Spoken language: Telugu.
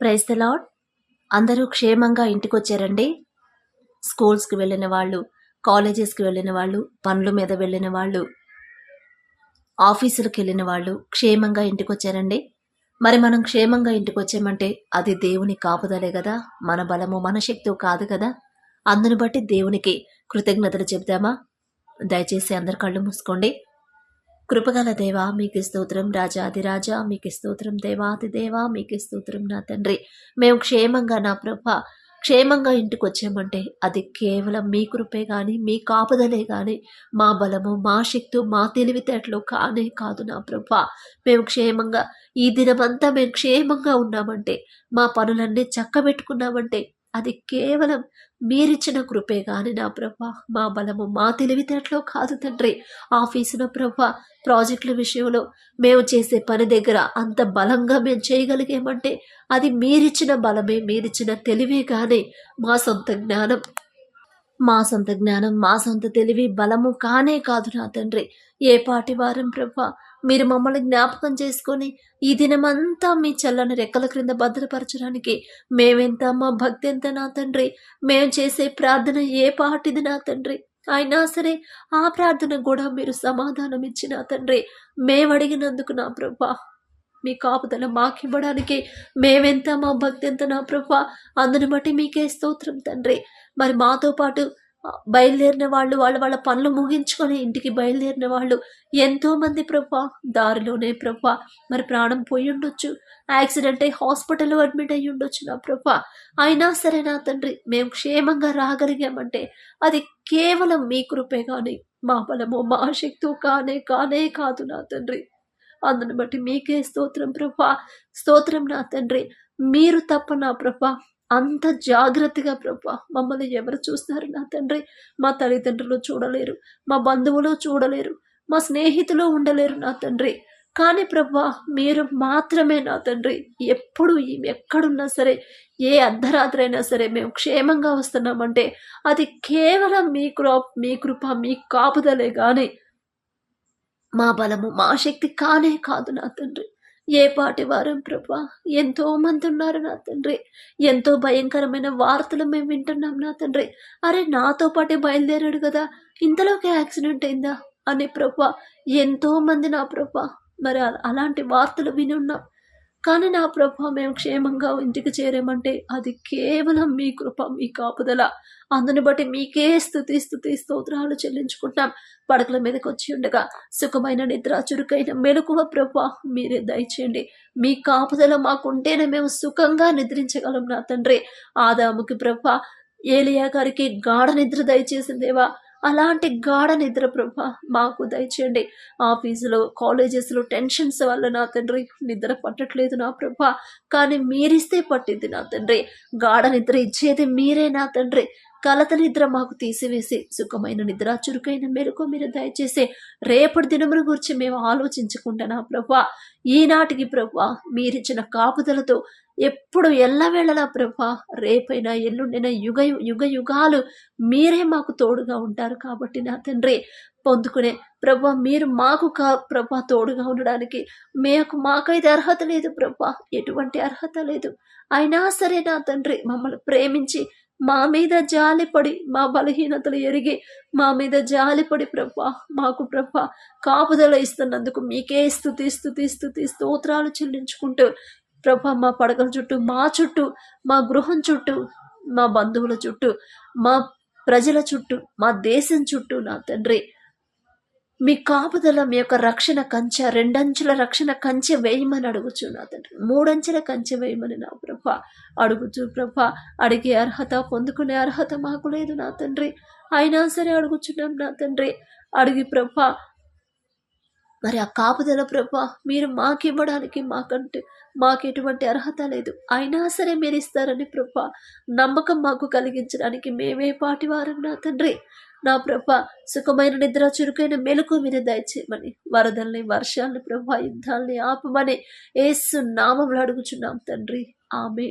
ప్రైజ్ ద లాడ్ అందరూ క్షేమంగా ఇంటికి వచ్చారండి స్కూల్స్కి వెళ్ళిన వాళ్ళు కాలేజెస్కి వెళ్ళిన వాళ్ళు పనుల మీద వెళ్ళిన వాళ్ళు ఆఫీసులకు వెళ్ళిన వాళ్ళు క్షేమంగా ఇంటికి వచ్చారండి మరి మనం క్షేమంగా ఇంటికి వచ్చామంటే అది దేవుని కాపుదలే కదా? మన బలము మన శక్తి కాదు కదా? అందును బట్టి దేవునికి కృతజ్ఞతలు చెబుదామా? దయచేసి అందరు కళ్ళు మూసుకోండి. కృపగల దేవా మీకు స్తోత్రం. రాజాదిరాజా మీకు స్తోత్రం. దేవాది దేవా మీకు స్తోత్రం నా తండ్రి. మేము క్షేమంగా నా ప్రభ క్షేమంగా ఇంటికి వచ్చామంటే అది కేవలం మీ కృపే కానీ మీ కాపుదలే కానీ మా బలము మా శక్తి మా తెలివితేటలు కానే కాదు నా ప్రభ. మేము క్షేమంగా ఈ దినమంతా మేము క్షేమంగా ఉన్నామంటే మా పనులన్నీ చక్కబెట్టుకున్నామంటే అది కేవలం మీరిచ్చిన కృపే కానీ నా ప్రభ. మా బలము మా తెలివితేటలో కాదు తండ్రి. ఆఫీసులో ప్రభ ప్రాజెక్టుల విషయంలో మేము చేసే పని దగ్గర అంత బలంగా మేము చేయగలిగామంటే అది మీరిచ్చిన బలమే మీరిచ్చిన తెలివే కానీ మా సొంత జ్ఞానం. మా సొంత జ్ఞానం మా సొంత తెలివి బలము కానే కాదు నా తండ్రి. ఏ పాటి వారం ప్రభా మీరు మమ్మల్ని జ్ఞాపకం చేసుకొని ఈ దినమంతా మీ చల్లని రెక్కల క్రింద భద్రపరచడానికి మేమెంత మా భక్తి ఎంత నా తండ్రి? మేము చేసే ప్రార్థన ఏ పాటిది నా తండ్రి? అయినా సరే ఆ ప్రార్థన కూడా మీరు సమాధానం ఇచ్చిన తండ్రి. మేము అడిగినందుకు నా ప్రభా. మీ కాపుదల మాకివ్వడానికి మేమెంత మా భక్తి ఎంత నా ప్రభా. అందుని బట్టి మీకే స్తోత్రం తండ్రి. మరి మాతో పాటు బయలుదేరిన వాళ్ళు వాళ్ళ వాళ్ళ పనులు ముగించుకొని ఇంటికి బయలుదేరిన వాళ్ళు ఎంతోమంది ప్రభా. దారిలోనే ప్రభా. మరి ప్రాణం పోయి ఉండొచ్చు యాక్సిడెంట్ అయి హాస్పిటల్లో అడ్మిట్ అయ్యి ఉండొచ్చు నా ప్రభా. అయినా సరే నా తండ్రి మేము క్షేమంగా రాగలిగామంటే అది కేవలం మీ కృపే కానీ మా బలము మా శక్తి కానే కానే కాదు నా తండ్రి. అందుని బట్టి మీకే స్తోత్రం ప్రభా. స్తోత్రం నా తండ్రి. మీరు తప్ప నా ప్రభా. అంత జాగ్రత్తగా ప్రభా. మమ్మల్ని ఎవరు చూస్తారు నా తండ్రి? మా తల్లిదండ్రులు చూడలేరు. మా బంధువులు చూడలేరు. మా స్నేహితులు ఉండలేరు నా తండ్రి. కానీ ప్రభా మీరు మాత్రమే నా తండ్రి. ఎప్పుడు ఎక్కడున్నా సరే ఏ అర్ధరాత్రి అయినా సరే మేము క్షేమంగా వస్తున్నామంటే అది కేవలం మీ కృప మీ కృప మీ కాపుదలే కానీ మా బలము మా శక్తి కానే కాదు నా తండ్రి. ఏ పాటి వారం ప్రభా? ఎంతో మంది ఉన్నారు నా తండ్రి. ఎంతో భయంకరమైన వార్తలు మేము వింటున్నాం నా తండ్రి. అరే నాతో పాటే బయలుదేరాడు కదా. ఇంతలోకి యాక్సిడెంట్ అయిందా? అని ప్రభా ఎంతో మంది నా ప్రభా. మరి అలాంటి వార్తలు విని ఉన్నాం కానీ నా ప్రభ మేము క్షేమంగా ఇంటికి చేరామంటే అది కేవలం మీ కృప మీ కాపుదల. అందుని బట్టి మీకే స్థుతి స్థుతి స్తోత్రాలు చెల్లించుకుంటాం. పడకల మీదకి వచ్చి ఉండగా సుఖమైన నిద్ర చురుకైన మెలకువ ప్రభ మీరే దయచేయండి. మీ కాపుదల మాకుంటేనే మేము సుఖంగా నిద్రించగలం నా తండ్రి. ఆదాముకి ప్రభ ఏలియా గారికి గాఢ నిద్ర దయచేసిందేవా అలాంటి గాఢ నిద్ర ప్రభ మాకు దయచేయండి. ఆఫీసులో కాలేజెస్లో టెన్షన్స్ వల్ల నా తండ్రి నిద్ర పట్టట్లేదు నా ప్రభ. కానీ మీరిస్తే పట్టింది నా తండ్రి. గాఢ నిద్ర ఇచ్చేది మీరే నా తండ్రి. కలత నిద్ర మాకు తీసివేసి సుఖమైన నిద్ర చురుకైన మేరకు మీరు దయచేసి రేపటి దినమును గురించి మేము ఆలోచించకుండా నా ప్రభా ఈనాటికి ప్రభా మీరిచ్చిన కాపుదలతో ఎప్పుడు ఎల్లవేళలా ప్రభా రేపైనా ఎల్లుండిన యుగ యుగ యుగాలు మీరే మాకు తోడుగా ఉంటారు కాబట్టి నా తండ్రి పొందుకునే ప్రభా మీరు మాకు కా ప్రభా తోడుగా ఉండడానికి మీకు మాకైతే అర్హత లేదు ప్రభా ఎటువంటి అర్హత లేదు. అయినా సరే నా తండ్రి మమ్మల్ని ప్రేమించి మా మీద జాలిపడి మా బలహీనతలు ఎరిగి మా మీద జాలిపడి ప్రభా మాకు ప్రభా కాపుదల ఇస్తున్నందుకు మీకే స్థుతి స్థుతి స్థుతి స్తోత్రాలు చెల్లించుకుంటూ ప్రభా మా పడకల చుట్టూ మా చుట్టూ మా గృహం చుట్టూ మా బంధువుల చుట్టూ మా ప్రజల చుట్టూ మా దేశం చుట్టూ నా తండ్రి. మీ కాపుదల మీ యొక్క రక్షణ కంచె రెండంచుల రక్షణ కంచె వేయమని అడుగుచు నా తండ్రి. మూడంచెల కంచె వేయమని నా ప్రభ అడుగుచు ప్రభ. అడిగే అర్హత పొందుకునే అర్హత మాకు లేదు నా తండ్రి. అయినా సరే అడుగుచున్నాం నా తండ్రి. అడిగి ప్రభ మరి ఆ కాపుదల ప్రభ మీరు మాకివ్వడానికి మాకంటే మాకు ఎటువంటి అర్హత లేదు. అయినా సరే మీరు ఇస్తారని ప్రభ నమ్మకం మాకు కలిగించడానికి మేమే పాటివారం నా తండ్రి. నా ప్రభ సుఖమైన నిద్ర చురుకైన మెలకు మీద దయచేయమని వరదల్ని వర్షాలని ప్రభా యుద్ధాలని ఆపమని ఏసు నామంలో అడుగుచున్నాం తండ్రి. ఆమె